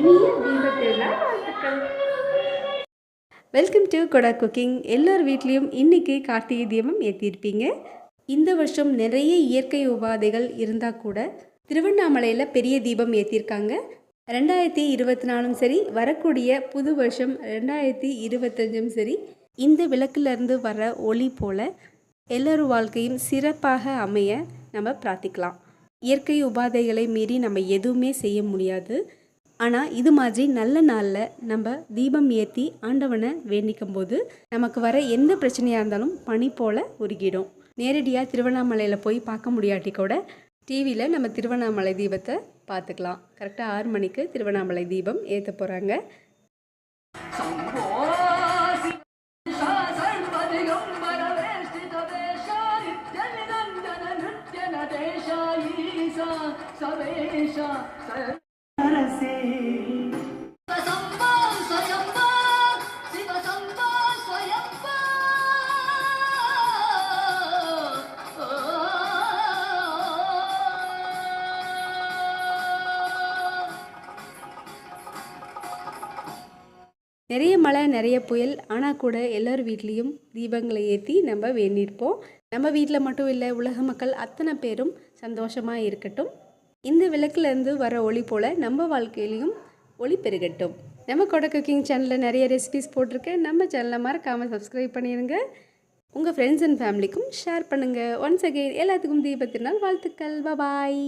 இனிய தீபத்திருநாள் வாழ்த்துக்கள். Welcome to கொடா cooking எல்லார் வீட்லேயும் இன்றைக்கி கார்த்திகை தீபம் ஏற்றிருப்பீங்க இந்த வருஷம் நிறைய இயற்கை உபாதைகள் இருந்தால் கூட திருவண்ணாமலையில் பெரிய தீபம் ஏற்றிருக்காங்க ரெண்டாயிரத்தி இருபத்தி நாலும் சரி வரக்கூடிய புது வருஷம் ரெண்டாயிரத்தி இருபத்தஞ்சும் சரி இந்த விளக்குலேருந்து வர ஒளி போல் எல்லோரும் வாழ்க்கையும் சிறப்பாக அமைய நம்ம பிரார்த்திக்கலாம். இயற்கை உபாதைகளை மீறி நம்ம எதுவுமே செய்ய முடியாது. ஆனால் இது மாதிரி நல்ல நாளில் நம்ம தீபம் ஏற்றி ஆண்டவனை வேண்டிக்கும் போது நமக்கு வர எந்த பிரச்சனையாக இருந்தாலும் பனி போல் உருகிடும். நேரடியாக திருவண்ணாமலையில் போய் பார்க்க முடியாட்டி கூட டிவியில் நம்ம திருவண்ணாமலை தீபத்தை பார்த்துக்கலாம். கரெக்டாக ஆறு மணிக்கு திருவண்ணாமலை தீபம் ஏற்ற போகிறாங்க சவேஷா நிறைய மழை நிறைய புயல் ஆனால் கூட எல்லார் வீட்லேயும் தீபங்களை ஏற்றி நம்ம வேண்டியிருப்போம். நம்ம வீட்டில் மட்டும் இல்லை உலக மக்கள் அத்தனை பேரும் சந்தோஷமாக இருக்கட்டும். இந்த விளக்குலேருந்து வர ஒளி போல் நம்ம வாழ்க்கையிலையும் ஒளி பெருகட்டும். நம்ம கொடை குக்கிங் சேனலில் நிறைய ரெசிபிஸ் போட்டிருக்கேன். நம்ம சேனலை மறக்காமல் சப்ஸ்கிரைப் பண்ணிடுங்க உங்கள் ஃப்ரெண்ட்ஸ் அண்ட் ஃபேமிலிக்கும் ஷேர் பண்ணுங்கள் ஒன்ஸ் அகெயின் எல்லாத்துக்கும் தீபத்தினால் வாழ்த்துக்கள். பபாய்